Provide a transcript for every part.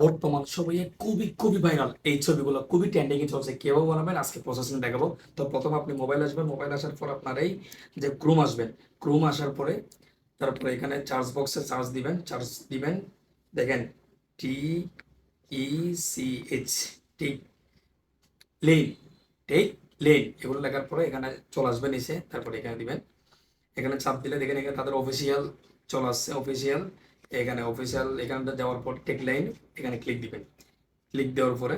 বর্তমান সময়ে খুবই খুবই ভাইরাল এই ছবিগুলো। খুবই ট্রেন্ডিং এ চলছে। কেউ বানাবেন আজকে প্রসেসিং দেখাবো। তো প্রথম আপনি মোবাইল আসবেন মোবাইল আসার পর আপনার এই যে ক্রোম আসবেন ক্রোম আসার পরে তারপরে এখানে চার্জ বক্সে চার্জ দিবেন। চার্জ দিবেন, দেখেন টি ই সি এইচ ঠিক লেন টেক লেন এগুলো লেখার পরে এখানে চলে আসবেন নিচে। তারপরে এখানে দিবেন। এখানে চাপ দিলে দেখেন, এখানে তাদের অফিসিয়াল চলে আসছে অফিসিয়াল এখানে অফিসিয়াল এখানটা যাওয়ার পর টেক লাইন এখানে ক্লিক দিবেন। ক্লিক দেওয়ার পরে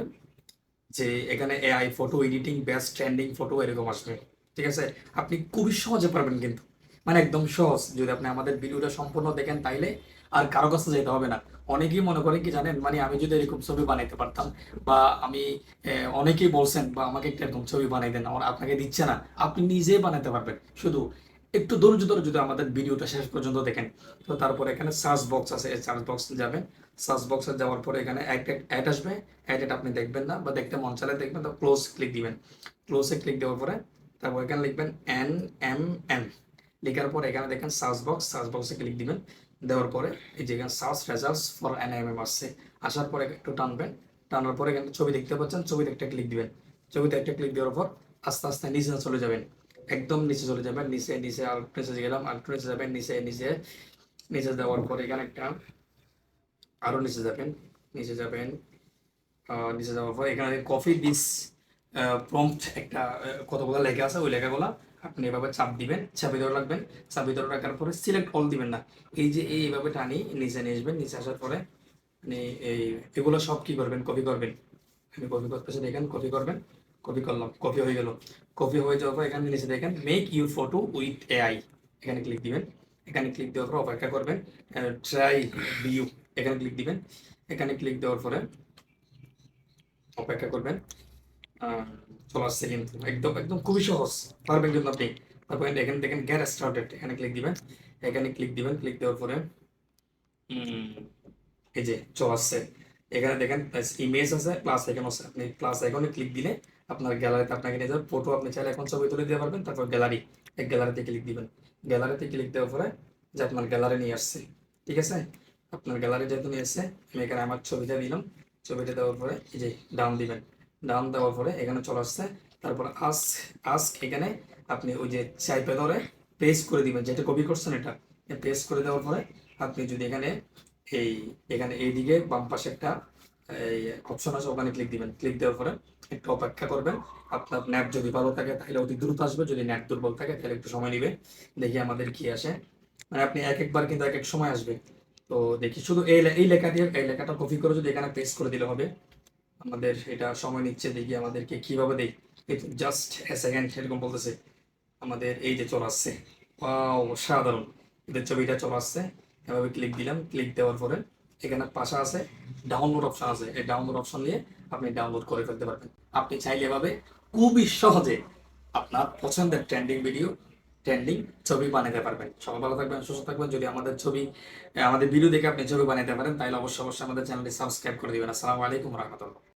যে এখানে AI photo editing best trending photo এরকম আসবে। ঠিক আছে? আপনি খুবই সহজে পারবেন কিন্তু। মানে একদম সহজ। যদি আপনি আমাদের ভিডিওটা সম্পূর্ণ দেখেন তাইলে আর কারও কাছে যেতে হবে না। অনেকেই মনে করেন কি জানেন? মানে আমি যদি এরকম ছবি বানাইতে পারতাম বা আমি অনেকেই বলছেন বা আমাকে একটা এরকম ছবি বানাই দেন, আমার আপনাকে দিচ্ছে না। আপনি নিজেই বানাতে পারবেন। শুধু একটু ধৈর্য ধরে যদি আমাদের ভিডিওটা শেষ পর্যন্ত দেখেন, তো তারপরে এখানে সার্চ বক্স আছে, এই সার্চ বক্স যাবেন সার্চ বক্সে যাওয়ার পরে এখানে অ্যাড আসবে। অ্যাড আপনি দেখবেন না বা দেখতে মন চালে দেখবেন, তো ক্লোজ ক্লিক দিবেন। ক্লোজে ক্লিক দেওয়ার পরে তারপর এখানে লিখবেন এন এম এম লেখার পরে এখানে দেখেন সার্চ বক্স সার্চ বক্সে ক্লিক দিবেন। দেওয়ার পরে এই যে এখানে search results for N M M আসছে। আসার পরে একটু টানবেন। টানার পরে এখানে ছবি দেখতে পাচ্ছেন ছবিতে একটা ক্লিক দিবেন। ছবিতে একটা ক্লিক দেওয়ার পর আস্তে আস্তে নিচে চলে যাবেন। একদম নিচে চলে যাবেন নিচে নিচে একটু নিচে গেলাম একটু নিচে যাবেন, নিচে নিচে নিচে যাওয়ার পরে এখানে একটা আরও নিচে যাবেন নিচে যাবেন নিচে যাওয়ার পর এখানে কফি দিস প্রম্পট একটা কতগুলো লেখা আছে, ওই লেখাগুলো আপনি এভাবে চাপ দিবেন, চাপি ধরে রাখবেন, চাপি ধরে রাখার পরে সিলেক্ট অল দিবেন না। এই যে এই এইভাবে টানি, নিচে নিয়ে আসবেন, নিচে আসার পরে মানে এই, এগুলো সব কি করবেন? কপি করবেন। আমি কপি করতেছি দেখেন কপি করবেন। কপি করলাম কপি হয়ে গেল। কপি হয়ে যাওয়ার পর এখানে নিচে দেখেন make your photo with AI এখানে ক্লিক দিবেন। এখানে ক্লিক দেওয়ার পর অপেক্ষা করবেন। ট্রাই ভিউ এখানে ক্লিক দিবেন। এখানে ক্লিক দেওয়ার পরে অপেক্ষা করবেন। চলে আসছে কিন্তু একদম একদম খুবই সহজ। পারবেন কিন্তু আপনি। তারপরে এখানে দেখেন গ্যার স্টার্টেড এখানে ক্লিক দিবেন। এখানে ক্লিক দিবেন। ক্লিক দেওয়ার পরে এই যে চলে আসছে এখানে দেখেন ইমেজ আছে প্লাস আইকন আছে। আপনি প্লাস আইকনে ক্লিক দিলে আপনার গ্যালারিতে আপনাকে নিয়ে যাবে। ফটো আপনি চাইলে এখন ছবি তুলে দিতে পারবেন, তারপর গ্যালারি এক গ্যালারিতে ক্লিক দিবেন। গ্যালারিতে ক্লিক দেওয়ার পরে যে আপনার গ্যালারি নিয়ে আসছে, ঠিক আছে? আপনার গ্যালারি যেহেতু নিয়ে এসছে আমি এখানে আমার ছবিটা দিলাম। ছবিটা দেওয়ার পরে এই যে ডাউন দিবেন। ডাউন দেওয়ার পরে এখানে চলে আসছে। তারপর আস আস্ক এখানে আপনি ওই যে চাইপে ধরে পেস্ট করে দিবেন, যেটা কপি করছেন এটা। পেস্ট করে দেওয়ার পরে আপনি যদি এখানে এই, এখানে এইদিকে বাম পাশে একটা এই অপশন আছে, ওখানে ক্লিক দিবেন। ক্লিক দেওয়ার পরে একটু অপেক্ষা করবেন। আপনার নেট যদি ভালো থাকে, তাহলে অতি দ্রুত আসবে। যদি নেট দুর্বল থাকে, তাহলে একটু সময় নেবে। দেখি আমাদের কি আসে। মানে আপনি এক একবার কিন্তু এক এক সময় আসবে। তো দেখি, শুধু এই এই লেখা দিয়ে এই লেখাটা কপি করে যদি এখানে পেস্ট করে দিলে হবে। আমাদের এটা সময় নিচ্ছে। দেখি আমাদেরকে কীভাবে দেই। জাস্ট এ সেকেন্ড এরকম বলতেছে। আমাদের এই যে চলে আসছে। ওয়াও সাধারণ এদের ছবিটা চলে আসছে। এভাবে ক্লিক দিলাম। ক্লিক দেওয়ার পরে এখানে পাশে আছে। ডাউনলোড অপশন আছে, এই ডাউনলোড অপশন নিয়ে আপনি ডাউনলোড করে ফেলতে পারবেন। আপনি চাইলে এভাবে খুবই সহজে আপনার পছন্দের ট্রেন্ডিং ভিডিও, ট্রেন্ডিং ছবি বানাতে পারবেন। সবাই ভালো থাকবেন, সুস্থ থাকবেন। যদি আমাদের ছবি, আমাদের ভিডিও দেখে আপনি ছবি বানাতে পারেন, তাহলে অবশ্যই অবশ্যই আমাদের চ্যানেলটি সাবস্ক্রাইব করে দেবেন। আসসালামু আলাইকুম রহমতুল্লাহ।